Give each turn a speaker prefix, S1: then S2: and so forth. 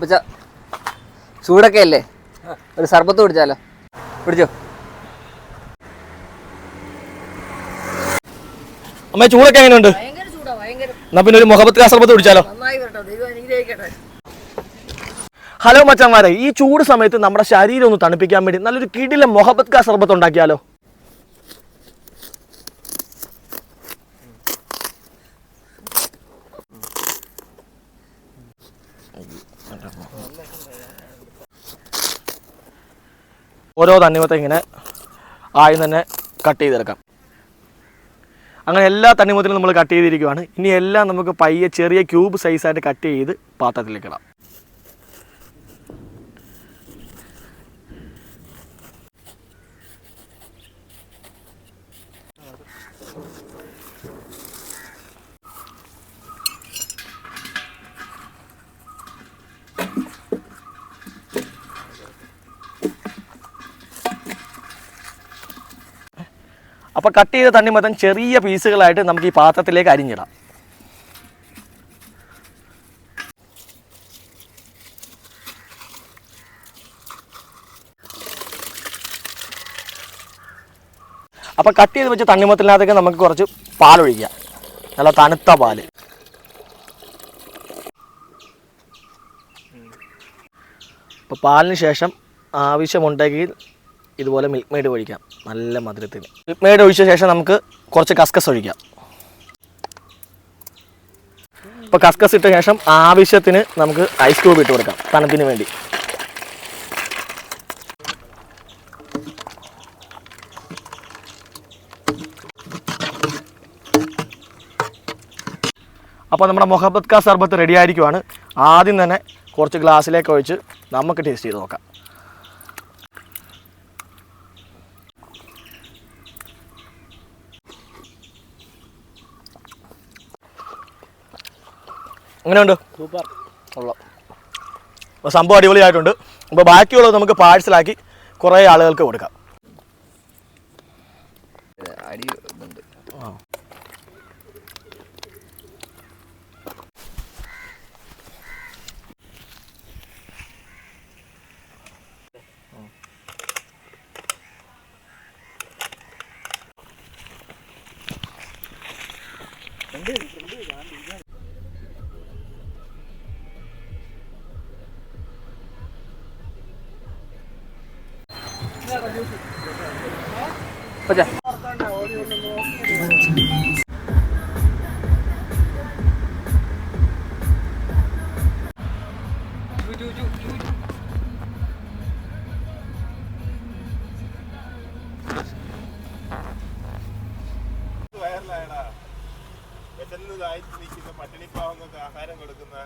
S1: അപ്പച്ച ചൂടൊക്കെ അല്ലേ? ഒരു സർബത്ത് കുടിച്ചാലോ? പിടിച്ചോ
S2: അമ്മ ചൂടൊക്കെ എങ്ങനെയുണ്ട്? എന്നാ പിന്നെ ഒരു മുഹബത്ത് കാസർബത്ത് കുടിച്ചാലോ? ഹലോ മച്ചന്മാരെ ഈ ചൂട് സമയത്ത് നമ്മുടെ ശരീരം ഒന്ന് തണുപ്പിക്കാൻ വേണ്ടി നല്ലൊരു കിടിലെ മൊഹബത്ത് കാ സർബത്ത് ഉണ്ടാക്കിയാലോ? ഓരോ തണ്ണിമത്തെ ഇങ്ങനെ ആയും തന്നെ കട്ട് ചെയ്തെടുക്കാം. അങ്ങനെ എല്ലാ തണ്ണിമത്തിലും നമ്മൾ കട്ട് ചെയ്തിരിക്കുവാണ്. ഇനി എല്ലാം നമുക്ക് പയ്യെ ചെറിയ ക്യൂബ് സൈസായിട്ട് കട്ട് ചെയ്ത് പാത്രത്തിലേക്ക് ഇടാം. അപ്പോൾ കട്ട് ചെയ്ത തണ്ണിമത്തൻ ചെറിയ പീസുകളായിട്ട് നമുക്ക് ഈ പാത്രത്തിലേക്ക് അരിഞ്ഞിടാം. അപ്പോൾ കട്ട് ചെയ്ത് വെച്ച തണ്ണിമത്തിനകത്തേക്ക് നമുക്ക് കുറച്ച് പാലൊഴിക്കാം നല്ല തണുത്ത പാൽ. അപ്പോൾ പാലിന് ശേഷം ആവശ്യമുണ്ടെങ്കിൽ ഇതുപോലെ മിൽക്ക് മെയ്ഡ് ഒഴിക്കാം. നല്ല മധുരത്തിന്. മിൽക്ക് മെയ്ഡ് ഒഴിച്ച ശേഷം നമുക്ക് കുറച്ച് കസ്കസ് ഒഴിക്കാം. ഇപ്പോൾ കസ്കസ് ഇട്ട ശേഷം ആവശ്യത്തിന് നമുക്ക് ഐസ് ക്യൂബ് ഇട്ട് കൊടുക്കാം തണുപ്പിന് വേണ്ടി. അപ്പോൾ നമ്മുടെ മൊഹബത്ത് കാ സർബത്ത് റെഡി ആയിരിക്കുവാണ്. ആദ്യം തന്നെ കുറച്ച് ഗ്ലാസ്സിലേക്ക് ഒഴിച്ച് നമുക്ക് ടേസ്റ്റ് ചെയ്ത് നോക്കാം. എങ്ങനെയുണ്ട്
S1: സൂപ്പർ.
S2: ഉള്ള അപ്പോൾ സംഭവം അടിപൊളിയായിട്ടുണ്ട്. അപ്പോൾ ബാക്കിയുള്ളത് നമുക്ക് പാഴ്സലാക്കി കുറേ ആളുകൾക്ക് കൊടുക്കാം.
S1: അടി ഇതുണ്ട്.
S3: വയറിലായടാ വിശന്നതായിട്ട് നിൽക്കുന്ന പട്ടിണിപ്പാവങ്ങൾക്ക് ആഹാരം കൊടുക്കുന്ന